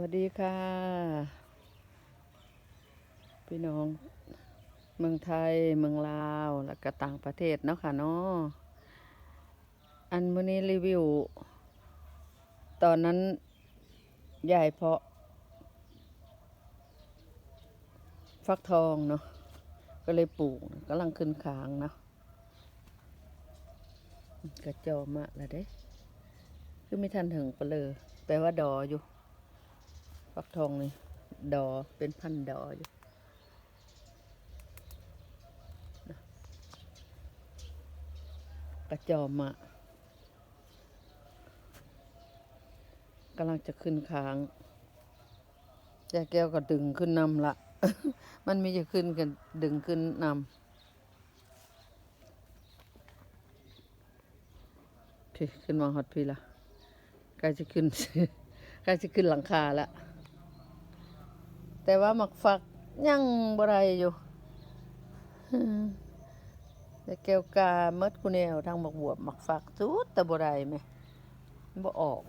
วัสดีค่ะ พี่น้อง เมืองไทยเมืองลาว แล้วก็ต่างประเทศเนาะค่ะเนาะอันมื้อนี้รีวิว ตอนนั้นใหญ่เพาะ ฟักทองเนาะก็เลยปลูกกำลังขึ้นขางเนาะกระจอมะล้วเด้ คือไม่ทันถึงไปเลยแปลว่าดออยู่ ฟักทองนี่ดอเป็นพันดออยู่กระจอมะกำลังจะขึ้นค้างยายแก้วก็ดึงขึ้นนำละ มันไม่จะขึ้นกันดึงขึ้นนำพี่ขึ้นมาฮอตพี่ละใกล้จะขึ้นใกล้จะขึ้นหลังคาล้ว แต่ว่าหมักฝักยังบไรอยู่แต่แก้วกาเมดกูแนวทางหมักบวบหมักฝักสุดแต่บไรไหมบ่ออก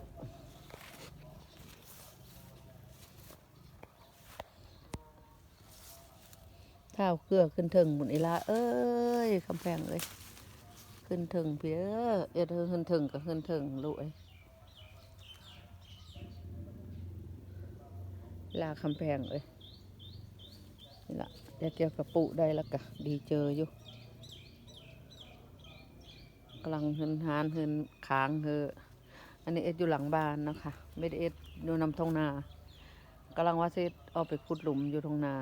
ท้าเกลือขึ้นถึงหมุนอีลาเอ้ยคำแพงเอ้ยขึ้นถึงเพียเอ็ดขึ้นถึงก็ขึ้นถึงลูกเอ้ย ลาคำแพงเอ้ยนี่ละเดี๋ยวเกี่ยวกับปุได้แล้วกะ ดีเจออยู่กำลังเฮินหานเฮินค้างเฮออันนี้เอ็ดอยู่หลังบ้านนะคะไม่ได้เอ็ดอยู่นำทงนากำลังว่าเซตเอาไปขุดหลุมอยู่ทงนา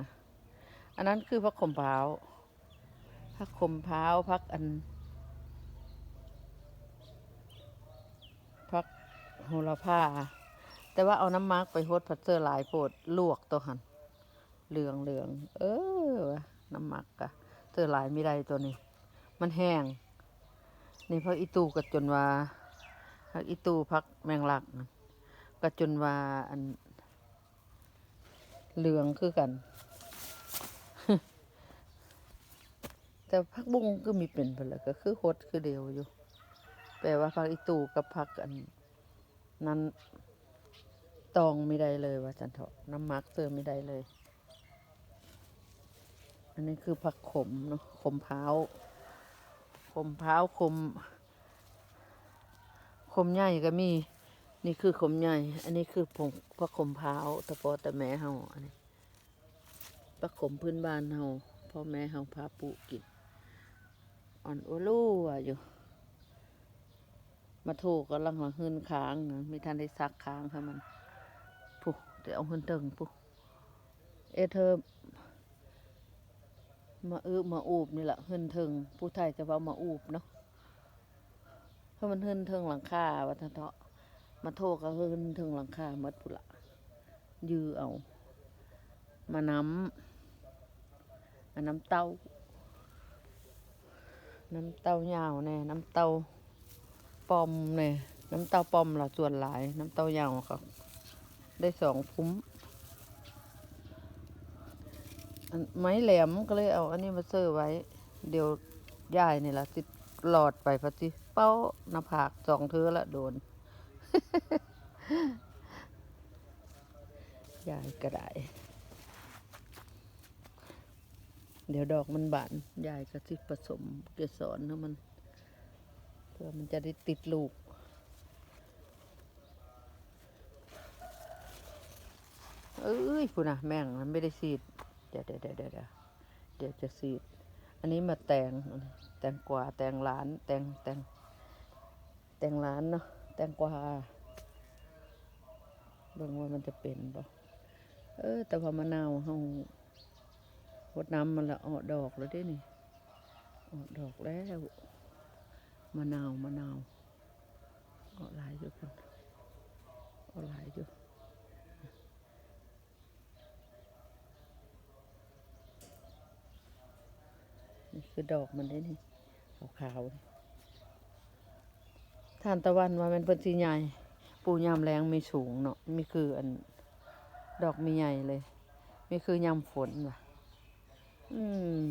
อันนั้นคือพักขมพร้าพักขมพร้าพักอันพักโหระพา แต่ว่าเอาน้ำมาร์กไปโฮดพัดเซอร์หลายโปดลวกตัวหันเหลืองเหลืองเออน้ำมักกะเจอหลายไม่ได้ตัวนี้ มันแห้ง นี่พักอีตูกับจนว่าพักอีตูพักแมงลักนั่นก็จนว่าอัน เหลืองคือกัน แต่พักบุ้งก็มีเป็นไปแล้วก็คือโฮดคือเดียวอยู่แปลว่าพักอีตูกับพักอันนั้น ตองไม่ได้เลยว่าจันเถาะน้ำมักเติมไม่ได้เลย อันนี้คือผักขมเนาะขมพร้าขมพร้าขมขมใหญ่ก็มี นี่คือขมใหญ่ อันนี้คือผงผักขมพร้าตะปอตะแม่เฮาอันนี้ผักขมพื้นบ้านเฮาพ่อแม่เฮาพาปูกินอ่อนอัวลู่อะอยู่มาถูกก็ลังหลังหืนค้างนะไม่ทันได้ซักค้างค่ะมัน ปุ๊เดี๋ยวเอาหืนเติงปุ๊เอเธอมาอึมาอูบนี่แหละหืนเทิงผู้ไทยจะว่ามาอูบเนาะเพราะมันหืนเทิงหลังคาวัฒนเถาะมาโทกก็หืนเทิงหลังคาหมดพุละยือเอา มาน้ำมาน้ำเต้า น้ำเต้ายาวแน่น้ำเต้าปอมเนี่น้ำเต้าปอมละส่วนหลาย น้ำเต้ายาวครับ ได้สองพุ้มไม้แหลมก็เลยเอาอันนี้มาเซอร์ไว้ เดี๋ยวยายนี่ละติดหลอดไปพอดีเป้าหน้าผากสองเธอละโดนยายก็ได้ เดี๋ยวดอกมันบานยายก็สิผสมเกสรให้มัน เพื่อมันจะได้ติดลูก เอ้ยคุณนะแม่งมันไม่ได้สีด เดี๋ยวเดี๋ยวเดี๋ยวเดี๋ยวเดี๋ยวจะสีด อันนี้มาแตงแตงกวาแตงหลานแตงแตงแตงหลานเนาะแตงกวาเบิ่งว่ามันจะเป็นบ่เออ แต่ว่ามะนาวเฮาหดน้ำมันละออกดอกแล้วด้นี่ออกดอกแล้วมะนาวมะนาวออกหลายอยู่คนออกหลายอยู่ คือดอกมันได้นี่ขาวๆนี่ทานตะวันว่ามันเป็นสีใหญ่ ปูยามแรงไม่สูงเนาะมีคืออันดอกมีใหญ่เลย มีคือยามฝนว่ะ อืม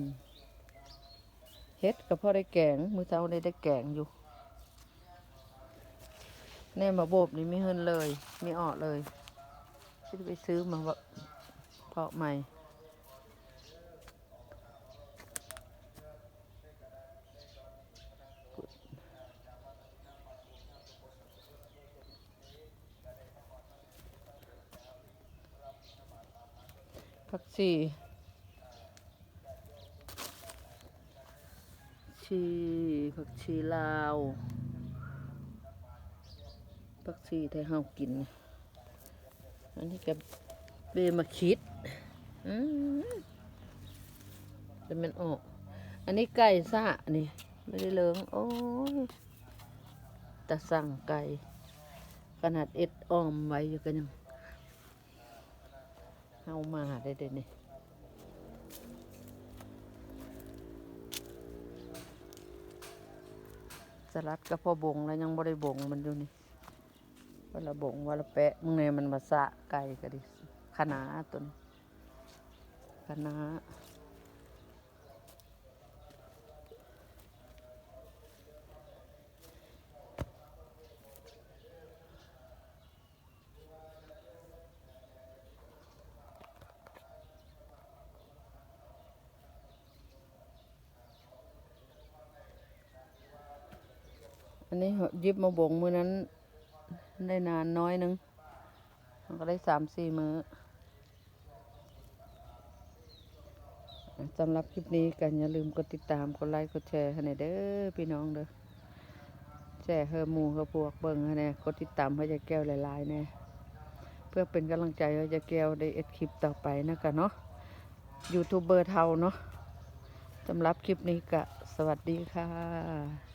เฮ็ดก็พอได้แกงมือเช้าได้ได้แกงอยู่แน่มาโบบนี่ไม่เฮินเลย ไม่ออกเลยจะไปซื้อมาว่าเพาะใหม่ ผักชีชีผักชีลาวผักชีไทยเฮากิน อันนี้กับเบมาคิดอืมจะมันออก อันนี้ไก่ซะนี่ ไม่ได้เลิงโอ้ยแต่สั่งไก่ ขนาดเอ็ดอ้อมไว้อยู่กันยัง เฮามาได้เด้นี่สลัดก็พอบงแล้วยังบ่ได้บงมันอยู่นี่วันละบงวันละแปะมึงเนี่ยมันมาสะไก่ก็ดิขนาตัวนี้ขนา อันนี้ยิบมาบ่งมือนั้น ได้นานน้อยหนึงมันก็ได้สามสี่มื้อสำหรับคลิปนี้กันอย่าลืมกดติดตามกดไลค์กดแชร์ให้หน่อยเด้อพี่น้องเด้อแชร์เฮอหมูเฮอพวกเบิ่งให้แน่กดติดตามให้ยาแก้วหลายๆแน่เพื่อเป็นกำลังใจให้ยาแก้วได้เอ็ดคลิปต่อไปนะคะเนาะยูทูบเบอร์เทาเนาะสำหรับคลิปนี้ก็สวัสดีค่ะ